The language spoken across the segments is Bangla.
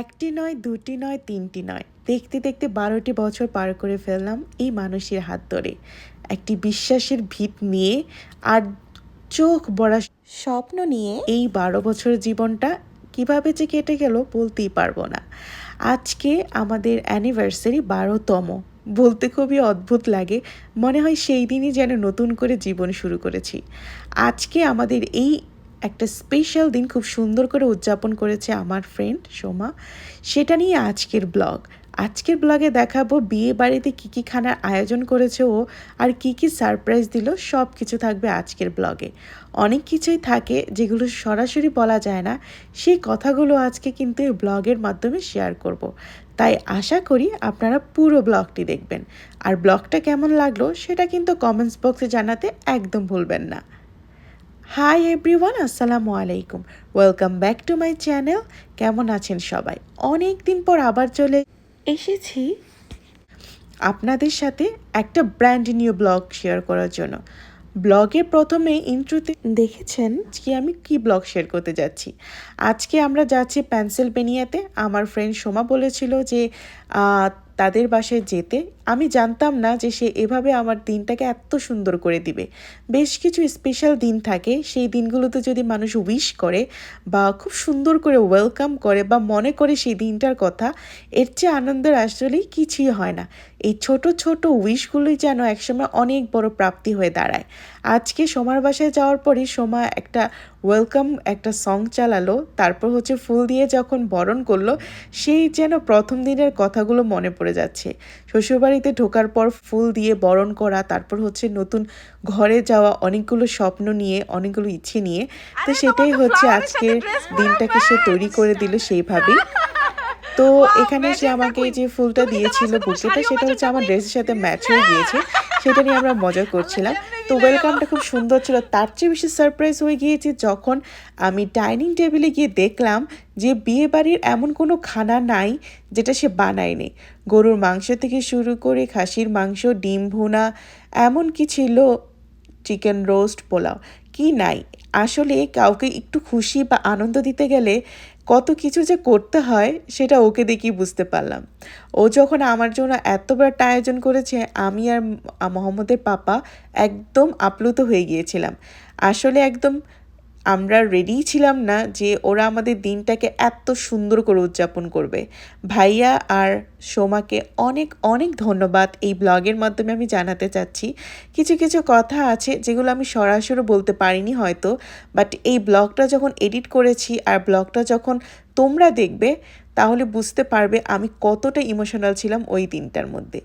একটি নয়, দুটি নয়, তিনটি নয়। দেখতে দেখতে বারোটি বছর পার করে ফেললাম এই মানুষের হাত ধরে। একটি বিশ্বাসের ভিত নিয়ে আর চোখ বড়া স্বপ্ন নিয়ে এই বারো বছরের জীবনটা কীভাবে যে কেটে গেল বলতেই পারব না। আজকে আমাদের অ্যানিভার্সারি বারোতম। বলতে খুবই অদ্ভুত লাগে, মনে হয় সেই দিনই যেন নতুন করে জীবন শুরু করেছি। আজকে আমাদের এই একটা স্পেশাল দিন খুব সুন্দর করে উদযাপন করেছে আমার ফ্রেন্ড সোমা। সেটা নিয়ে আজকের ব্লগ আজকের ব্লগে দেখাবো বিয়ে বাড়িতে কী কী খানার আয়োজন করেছে ও আর কি কি সারপ্রাইজ দিল, সব কিছু থাকবে আজকের ব্লগে অনেক কিছুই থাকে যেগুলো সরাসরি বলা যায় না, সেই কথাগুলো আজকে কিন্তু এই ব্লগের মাধ্যমে শেয়ার করব। তাই আশা করি আপনারা পুরো ব্লগটি দেখবেন। আর ব্লগটা কেমন লাগল সেটা কিন্তু কমেন্টস বক্সে জানাতে একদম ভুলবেন না। হাই এভরিওয়ান আসসালামু আলাইকুম welcome back to my channel কেমন আছেন সবাই? অনেক দিন পর আবার চলে এসেছি আপনাদের সাথে একটা ব্র্যান্ড নিউ ব্লগ শেয়ার করার জন্য। ব্লগের প্রথমে ইন্ট্রোতে দেখেছেন যে আমি কি ব্লগ শেয়ার করতে যাচ্ছি। আজকে আমরা যাচ্ছি পেনসিলভেনিয়াতে আমার ফ্রেন্ড সোমা বলেছিল যে তাদের বাসায় যেতে আমি জানতাম না যে সে এভাবে আমার দিনটাকে এত সুন্দর করে দিবে। বেশ কিছু স্পেশাল দিন থাকে, সেই দিনগুলোতে যদি মানুষ উইশ করে বা খুব সুন্দর করে ওয়েলকাম করে বা মনে করে সেই দিনটার কথা, এর চেয়ে আনন্দের আসলেই কিছুই হয় না। এই ছোট ছোট উইশগুলোই যেন একসময় অনেক বড় প্রাপ্তি হয়ে দাঁড়ায়। আজকে সোমার বাসায় যাওয়ার পরই সোমা একটা ওয়েলকাম একটা সং চালালো তারপর হচ্ছে ফুল দিয়ে যখন বরণ করল সেই যেন প্রথম দিনের কথাগুলো মনে পড়ে যাচ্ছে। শ্বশুরবাড়িতে ঢোকার পর ফুল দিয়ে বরণ করা তারপর হচ্ছে নতুন ঘরে যাওয়া অনেকগুলো স্বপ্ন নিয়ে অনেকগুলো ইচ্ছে নিয়ে তো সেটাই হচ্ছে আজকের দিনটাকে সে তৈরি করে দিল সেইভাবেই। তো এখানে সে আমাকে যে ফুলটা দিয়েছিল বুকেটা সেটা হচ্ছে আমার ড্রেসের সাথে ম্যাচ হয়ে গিয়েছে। সেটা নিয়ে আমরা মজা করছিলাম। তো ওয়েলকামটা খুব সুন্দর ছিল। তার চেয়ে বেশি সারপ্রাইজ হয়ে গিয়েছে যখন আমি ডাইনিং টেবিলে গিয়ে দেখলাম যে বিয়ে বাড়ির এমন কোনো খানা নাই যেটা সে বানায়নি। গরুর মাংস থেকে শুরু করে খাসির মাংস, ডিম ভুনা এমন কি ছিল চিকেন রোস্ট পোলাও। কি নাই? আসলে কাউকে একটু খুশি বা আনন্দ দিতে গেলে কত কিছু যে করতে হয়, সেটা ওকে দেখেই বুঝতে পারলাম। ও যখন আমার জন্য এত বড় আয়োজন করেছে, আমি আর মোহাম্মদের পাপা একদম আপ্লুত হয়ে গিয়েছিলাম। আসলে একদম আমরা রেডি ছিলাম না যে ওরা আমাদের দিনটাকে এত সুন্দর করে উদযাপন করবে। ভাইয়া আর সোমাকে অনেক অনেক ধন্যবাদ এই ব্লগের মাধ্যমে আমি জানাতে চাচ্ছি। কিছু কিছু কথা আছে যেগুলো আমি সরাসরি বলতে পারিনি হয়তো বাট এই ব্লগটা যখন এডিট করেছি আর ব্লগটা যখন তোমরা দেখবে, তাহলে বুঝতে পারবে আমি কতটা ইমোশনাল ছিলাম ওই দিনটার মধ্যে।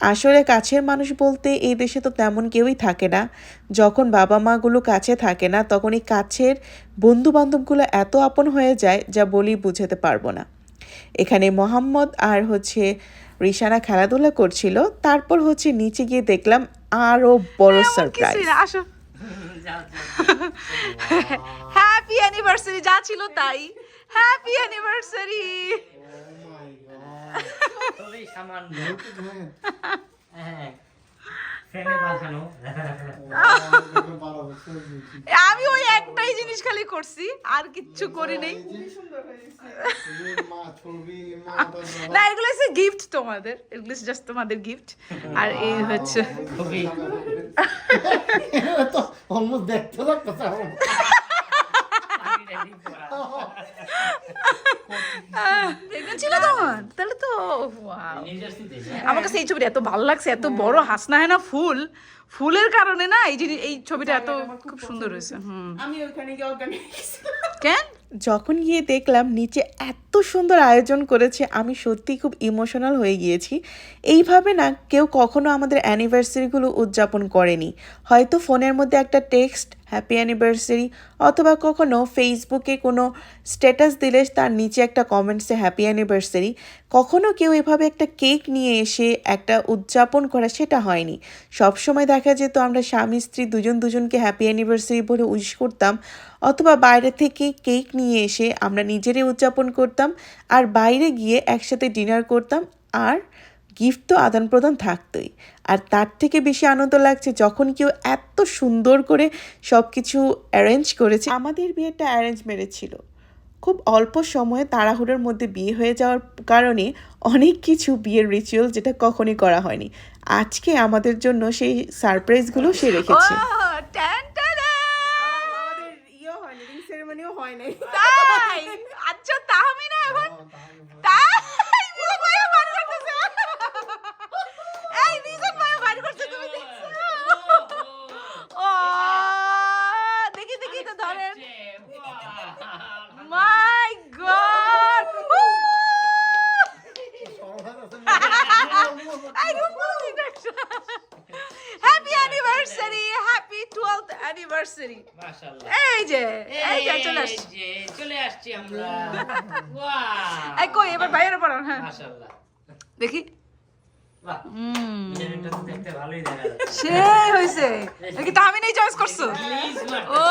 আসলে কাছের মানুষ বলতে এই দেশে তো তেমন কেউই থাকে না। যখন বাবা মাগুলো কাছে থাকে না তখন এই কাছের বন্ধু বান্ধবগুলো এত আপন হয়ে যায় যা বলি বুঝাতে পারব না। এখানে মোহাম্মদ আর হচ্ছে রিশানা খেলাধুলা করছিল তারপর হচ্ছে নিচে গিয়ে দেখলাম আরও বড় সারপ্রাইজ হ্যাপি অ্যানিভার্সারি যা ছিল তাই। হ্যাপি অ্যানিভার্সারি খুবই সামান্য। হ্যাঁ আমি ওই একটাই জিনিস খালি করছি আর কিচ্ছু করি নাই। না এগুলো হচ্ছে গিফট তোমাদের এগুলো জাস্ট তোমাদের গিফট আর এই হচ্ছে অলমোস্ট দেখতে ছিল তাহলে তো আমাকে সেই আমার কাছে এই ছবিটা এত ভালো লাগছে এত বড় হাসনা হয় না ফুল? ফুলের কারণে না এই জিনিস এই ছবিটা এত খুব সুন্দর হয়েছে হুম। আমি ওখানে গিয়ে কেন? যখন গিয়ে দেখলাম নিচে এত সুন্দর আয়োজন করেছে, আমি সত্যি খুব ইমোশনাল হয়ে গিয়েছি। এইভাবে না কেউ কখনো আমাদের অ্যানিভার্সারিগুলো উদযাপন করেনি। হয়তো ফোনের মধ্যে একটা টেক্সট হ্যাপি অ্যানিভার্সারি অথবা কখনো ফেসবুকে কোনো স্ট্যাটাস দিলে তার নিচে একটা কমেন্টসে হ্যাপি অ্যানিভার্সারি কখনো কেউ এভাবে একটা কেক নিয়ে এসে একটা উদযাপন করা সেটা হয়নি। সবসময় দেখা যেত আমরা স্বামী, স্ত্রী দুজন দুজনকে হ্যাপি অ্যানিভার্সারি বলে উইশ করতাম, অথবা বাইরে থেকে কেক নিয়ে এসে আমরা নিজেরাই উদযাপন করতাম আর বাইরে গিয়ে একসাথে ডিনার করতাম আর গিফট তো আদান প্রদান থাকতোই। আর তার থেকে বেশি আনন্দ লাগছে যখন কেউ এত সুন্দর করে সব কিছু অ্যারেঞ্জ করেছে। আমাদের বিয়েটা অ্যারেঞ্জ মেরেছিল। খুব অল্প সময়ে তাড়াহুড়োর মধ্যে বিয়ে হয়ে যাওয়ার কারণে অনেক কিছু বিয়ের রিচুয়াল যেটা কখনই করা হয়নি। আজকে আমাদের জন্য সেই সারপ্রাইজগুলো সে রেখেছে। হয় নাই। আচ্ছা তাহমিনা আমরা। এই কই এবার বাইরে পড়ান হ্যাঁ। মাশাআল্লাহ। দেখি। সেই হয়েছে নাকি তাহমিনেই চয়েস করছ? ও।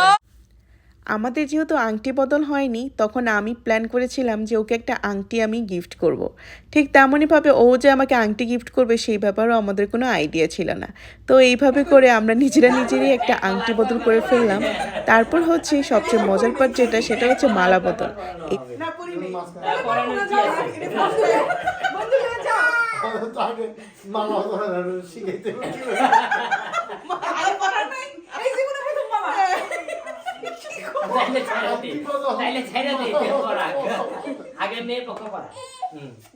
আমাদের যেহেতু আংটি বদল হয়নি তখন আমি প্ল্যান করেছিলাম যে ওকে একটা আংটি আমি গিফট করব। ঠিক তেমনইভাবে ও যে আমাকে আংটি গিফট করবে সেই ব্যাপারেও আমাদের কোনো আইডিয়া ছিল না। তো এইভাবে করে আমরা নিজেরা নিজেরই একটা আংটি বদল করে ফেললাম। তারপর হচ্ছে সবচেয়ে মজার পার্ট যেটা সেটা হচ্ছে মালা বদল। মালা। শিখাইতে তাইলে ছাইরা দে। তাইলে ছাইরা দে পড়া আগে মেয়ে পক্ষ পড়া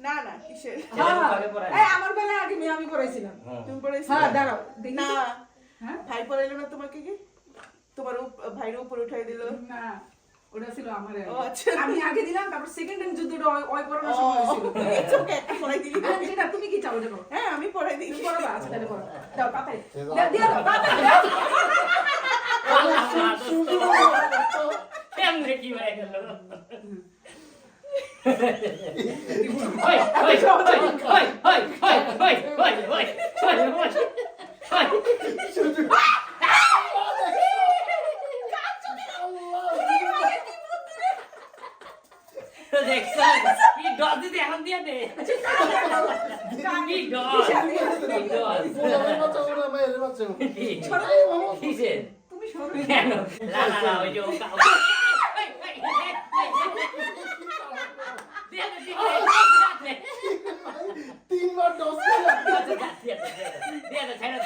না না কিসের? ছেলে পক্ষ আগে পড়া এই আমার বেলায় আগে মেয়ে আমি পড়াইছিলাম তুমি? হ্যাঁ দাঁড়াও না। হ্যাঁ? ভাই পড়াইলো না তোমাকে কি? তোমার ভাইয়ের উপর উঠাই দিল। না ওটা ছিল আমার আচ্ছা। আমি আগে দিলাম তারপর সেকেন্ড টাইম যুদ্ধটা ওই ওই সময় হয়েছিল। It's পড়াই দিলি। হ্যাঁ, সেটা তুমি কি চাও? দেখো হ্যাঁ আমি পড়াই দিই। পড়াবা আচ্ছা তাহলে পড়ো। দাও তাড়াতাড়ি দাও, দাও তাড়াতাড়ি করে কি মারা গেল এখন দিয়ে দে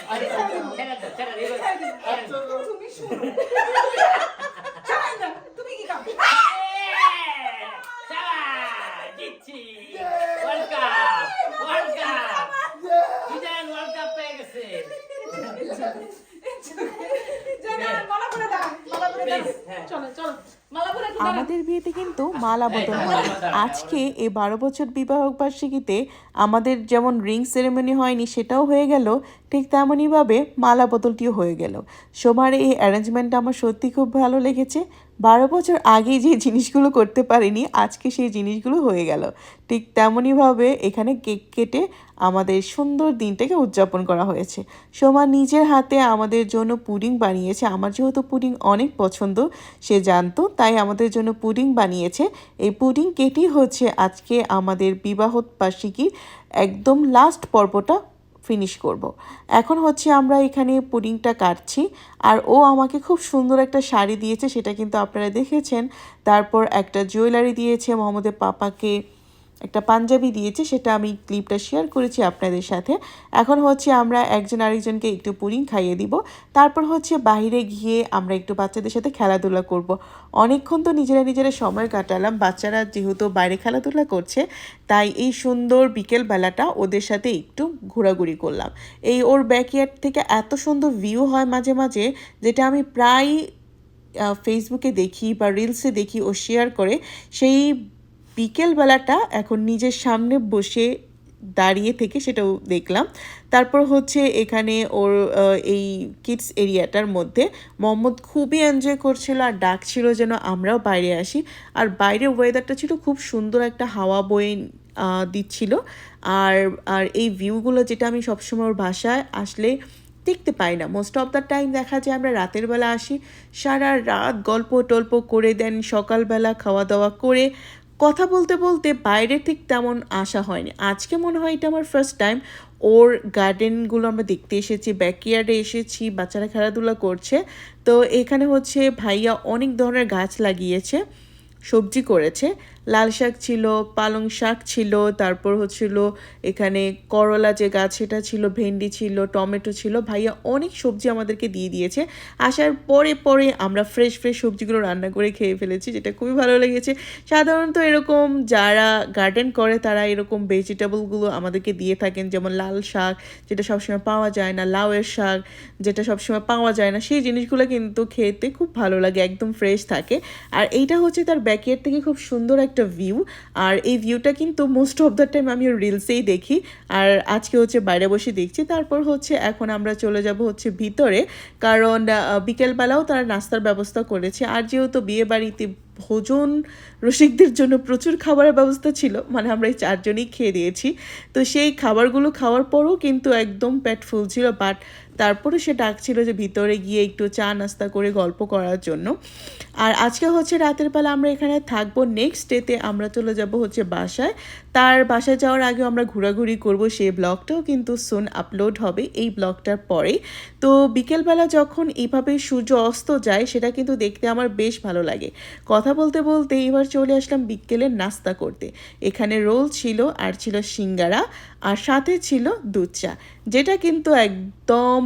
Herhalde. Herhalde. Herhalde. Herhalde. Herhalde. Herhalde. মালা বদল হয়। আজকে এই বারো বছর বিবাহ বার্ষিকীতে আমাদের যেমন রিং সেরেমনি হয়নি, সেটাও হয়ে গেল, ঠিক তেমনইভাবে মালা বদলটিও হয়ে গেল। সবার এই অ্যারেঞ্জমেন্টটা আমার সত্যি খুব ভালো লেগেছে। বারো বছর আগে যে জিনিসগুলো করতে পারিনি, আজকে সেই জিনিসগুলো হয়ে গেল। ঠিক তেমনইভাবে এখানে কেক কেটে আমাদের সুন্দর দিনটাকে উদযাপন করা হয়েছে। সোমা নিজের হাতে আমাদের জন্য পুডিং বানিয়েছে। আমার যেহেতু পুডিং অনেক পছন্দ, সে জানতো, তাই আমাদের জন্য পুডিং বানিয়েছে। এই পুডিং কেটেই হচ্ছে আজকে আমাদের বিবাহ বার্ষিকীর একদম লাস্ট পর্বটা ফিনিশ করব। এখন হচ্ছে আমরা এখানে পুডিংটা কাটছি, আর ও আমাকে খুব সুন্দর একটা শাড়ি দিয়েছে, সেটা কিন্তু আপনারা দেখেছেন। তারপর একটা জুয়েলারি দিয়েছে মোহাম্মদের পাপাকে একটা পাঞ্জাবি দিয়েছে, সেটা আমি ক্লিপটা শেয়ার করেছি আপনাদের সাথে। এখন হচ্ছে আমরা একজন আরেকজনকে একটু পুডিং খাইয়ে দিব। তারপর হচ্ছে বাইরে গিয়ে আমরা একটু বাচ্চাদের সাথে খেলাধুলা করব। অনেকক্ষণ তো নিজেরা নিজেরা সময় কাটালাম, বাচ্চারা যেহেতু বাইরে খেলাধুলা করছে, তাই এই সুন্দর বিকেল বেলাটা ওদের সাথে একটু ঘোরাঘুরি করলাম। এই ওর ব্যাকইয়ার্ড থেকে এত সুন্দর ভিউ হয় মাঝে মাঝে, যেটা আমি প্রায় ফেসবুকে দেখি বা রিলসে দেখি ও শেয়ার করে, সেই বিকেলবেলাটা এখন নিজের সামনে বসে দাঁড়িয়ে থেকে সেটাও দেখলাম। তারপর হচ্ছে এখানে ওর এই কিডস এরিয়াটার মধ্যে মোহাম্মদ খুবই এনজয় করছিল আর ডাকছিল যেন আমরাও বাইরে আসি। আর বাইরের ওয়েদারটা ছিল খুব সুন্দর একটা হাওয়া বয়ে দিচ্ছিল। আর আর এই ভিউগুলো যেটা আমি সবসময় ওর বাসায় আসলে দেখতে পাই না। মোস্ট অফ দ্য টাইম দেখা যায় আমরা রাতের বেলা আসি, সারা রাত গল্প টল্প করে দেন, সকালবেলা খাওয়া দাওয়া করে কথা বলতে বলতে বাইরে ঠিক তেমন আসা হয়নি। আজকে মনে হয় এটা আমার ফার্স্ট টাইম ওর গার্ডেনগুলো আমরা দেখতে এসেছি ব্যাকইয়ার্ডে এসেছি, বাচ্চারা খেলাধুলা করছে। তো এখানে হচ্ছে ভাইয়া অনেক ধরনের গাছ লাগিয়েছে, সবজি করেছে। লাল শাক ছিল, পালং শাক ছিল, তারপর হচ্ছিল এখানে করলা যে গাছ সেটা ছিল, ভেন্ডি ছিল, টমেটো ছিল। ভাইয়া অনেক সবজি আমাদেরকে দিয়ে দিয়েছে। আসার পরে পরে আমরা ফ্রেশ ফ্রেশ সবজিগুলো রান্না করে খেয়ে ফেলেছি, যেটা খুবই ভালো লেগেছে। সাধারণত এরকম যারা গার্ডেন করে, তারা এরকম ভেজিটেবলগুলো আমাদেরকে দিয়ে থাকেন, যেমন লাল শাক, যেটা সবসময় পাওয়া যায় না, লাউয়ের শাক, যেটা সবসময় পাওয়া যায় না, সেই জিনিসগুলো কিন্তু খেতে খুব ভালো লাগে, একদম ফ্রেশ থাকে। আর এইটা হচ্ছে তার ব্যাকইয়ার্ড থেকে খুব সুন্দর একটা ভিউ আর এই ভিউটা কিন্তু মোস্ট অফ দ্য টাইম আমি রিলসেই দেখি, আর আজকে হচ্ছে বাইরে বসে দেখছি, তারপর হচ্ছে এখন আমরা চলে যাব হচ্ছে ভিতরে, কারণ বিকেলবেলাও তারা নাস্তার ব্যবস্থা করেছে, আর যেহেতু বিয়ে বাড়িতে ভোজন রসিকদের জন্য প্রচুর খাবারের ব্যবস্থা ছিল মানে আমরা এই চারজনই খেয়ে দিয়েছি। তো সেই খাবারগুলো খাওয়ার পরও কিন্তু একদম পেট ফুল ছিল বাট তারপরে সে ডাকছিল যে ভিতরে গিয়ে একটু চা নাস্তা করে গল্প করার জন্য। আর আজকে হচ্ছে রাতের বেলা আমরা এখানে থাকব নেক্সট ডেতে আমরা চলে যাব হচ্ছে বাসায়। তার বাসায় যাওয়ার আগে আমরা ঘোরাঘুরি করব, সেই ব্লগটাও কিন্তু সুন আপলোড হবে এই ব্লগটার পরে তো বিকেলবেলা যখন এইভাবে সূর্য অস্ত যায়, সেটা কিন্তু দেখতে আমার বেশ ভালো লাগে। কথা বলতে বলতে এবার চলে আসলাম বিকেলের নাস্তা করতে। এখানে রোল ছিল আর ছিল সিঙ্গারা আর সাথে ছিল দুধ চা যেটা কিন্তু একদম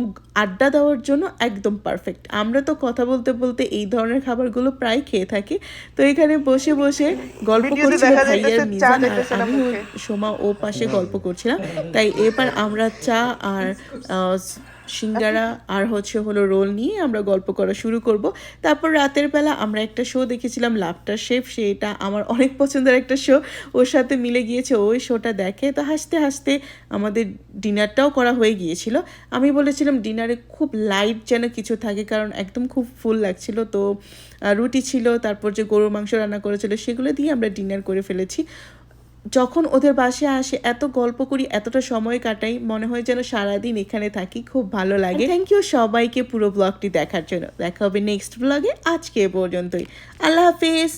আড্ডা দেওয়ার জন্য একদম পারফেক্ট আমরা তো কথা বলতে বলতে এই ধরনের খাবারগুলো প্রায় খেয়ে থাকি। তো এখানে বসে বসে গল্প করছিল ভাইয়ার মিজান আর আমি সোমা ও পাশে গল্প করছিলাম। তাই এবার আমরা চা আর সিঙ্গারা আর হচ্ছে হলো রোল নিয়ে আমরা গল্প করা শুরু করব। তারপর রাতের বেলা আমরা একটা শো দেখেছিলাম লাফটার শেফ, সেটা আমার অনেক পছন্দের একটা শো ওর সাথে মিলে গিয়েছে ওই শোটা দেখে। তো হাসতে হাসতে আমাদের ডিনারটাও করা হয়ে গিয়েছিল। আমি বলেছিলাম ডিনারে খুব লাইট যেন কিছু থাকে, কারণ একদম খুব ফুল লাগছিল। তো রুটি ছিল, তারপর যে গরুর মাংস রান্না করেছিল, সেগুলো দিয়ে আমরা ডিনার করে ফেলেছি। যখন ওদের বাসায় আসে, এত গল্প করি, এতটা সময় কাটাই, মনে হয় যেন সারাদিন এখানে থাকি, খুব ভালো লাগে। থ্যাংক ইউ সবাইকে পুরো ব্লগটি দেখার জন্য। দেখা হবে নেক্সট ব্লগে আজকে এ পর্যন্তই। আল্লাহ হাফিজ।